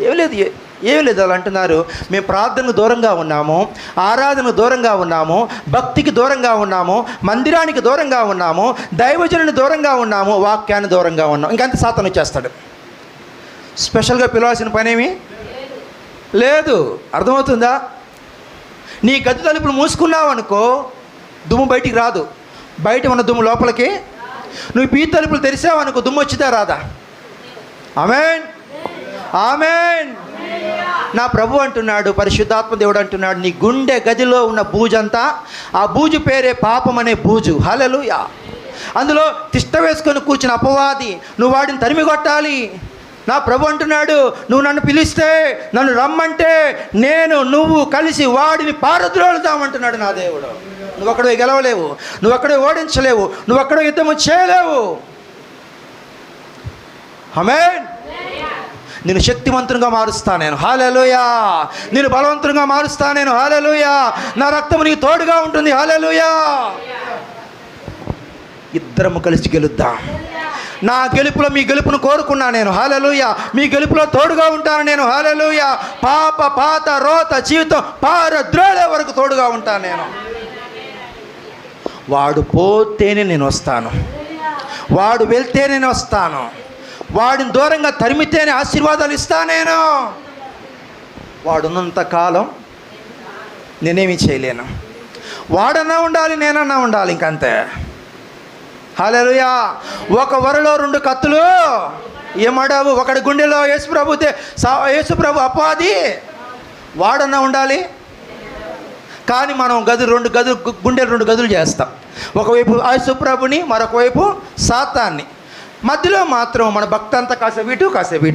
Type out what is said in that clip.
ఏం లేదు ఏమి ఏం లేదు అలా అంటున్నారు. మేము ప్రార్థనకు దూరంగా ఉన్నాము ఆరాధనకు దూరంగా ఉన్నాము భక్తికి దూరంగా ఉన్నాము మందిరానికి దూరంగా ఉన్నాము దైవజనుని దూరంగా ఉన్నాము వాక్యాన్ని దూరంగా ఉన్నాము. ఇంకంత సాతను వచ్చేస్తాడు. స్పెషల్గా పిలవాల్సిన పనేమి లేదు. అర్థమవుతుందా? నీ గది తలుపులు మూసుకున్నావు అనుకో దుమ్ము బయటికి రాదు. బయట ఉన్న దుమ్ము లోపలికి నువ్వు పీ తలుపులు తెరిసావు అనుకో దుమ్ము వచ్చిందా రాదా? ఆమెన్. ఆమెన్. నా ప్రభు అంటున్నాడు పరిశుద్ధాత్మ దేవుడు అంటున్నాడు నీ గుండె గదిలో ఉన్న బూజంతా ఆ బూజు పేరే పాపం అనే బూజు. హలలుయా అందులో తిష్ట వేసుకొని కూర్చున్న అపవాది నువ్వు వాడిని తరిమి కొట్టాలి. నా ప్రభు అంటున్నాడు నువ్వు నన్ను పిలిస్తే నన్ను రమ్మంటే నేను నువ్వు కలిసి వాడిని పారద్రోలుదామంటున్నాడు నా దేవుడు. నువ్వు అక్కడ గెలవలేవు నువ్వు అక్కడ ఓడించలేవు నువ్వు అక్కడ యుద్ధము చేయలేవు. హమేన్ నేను శక్తివంతునిగా మారుస్తా నేను. హాలెలుయా నేను బలవంతునిగా మారుస్తా నేను. హాలెలుయా నా రక్తం నీకు తోడుగా ఉంటుంది. హాలెలుయా ఇద్దరము కలిసి గెలుద్దాం. నా గెలుపులో మీ గెలుపును కోరుకున్నా నేను. హాలలుయ మీ గెలుపులో తోడుగా ఉంటాను నేను. హాలలుయ పాప పాత రోత జీవితం పార ద్రోళే వరకు తోడుగా ఉంటాను నేను. వాడు పోతేనే నేను వస్తాను. వాడు వెళ్తే నేను వస్తాను. వాడిని దూరంగా తరిమితేనే ఆశీర్వాదాలు ఇస్తా నేను. వాడున్నంత కాలం నేనేమి చేయలేను. వాడన్నా ఉండాలి నేనన్నా ఉండాలి ఇంకంతే. హలోయా ఒక వరలో రెండు కత్తులు. ఏమడావు? ఒకడి గుండెలో యేసుప్రభు తే- సా- యేసుప్రభు అపాది వాడన్నా ఉండాలి. కానీ మనం గదులు రెండు గదులు గుండెలు రెండు గదులు చేస్తాం. ఒకవైపు యేసుప్రభుని మరొక వైపు సాతాన్ని. మధ్యలో మాత్రం మన భక్తంతా కాసేపు ఇటు కాసేపు ఇటు.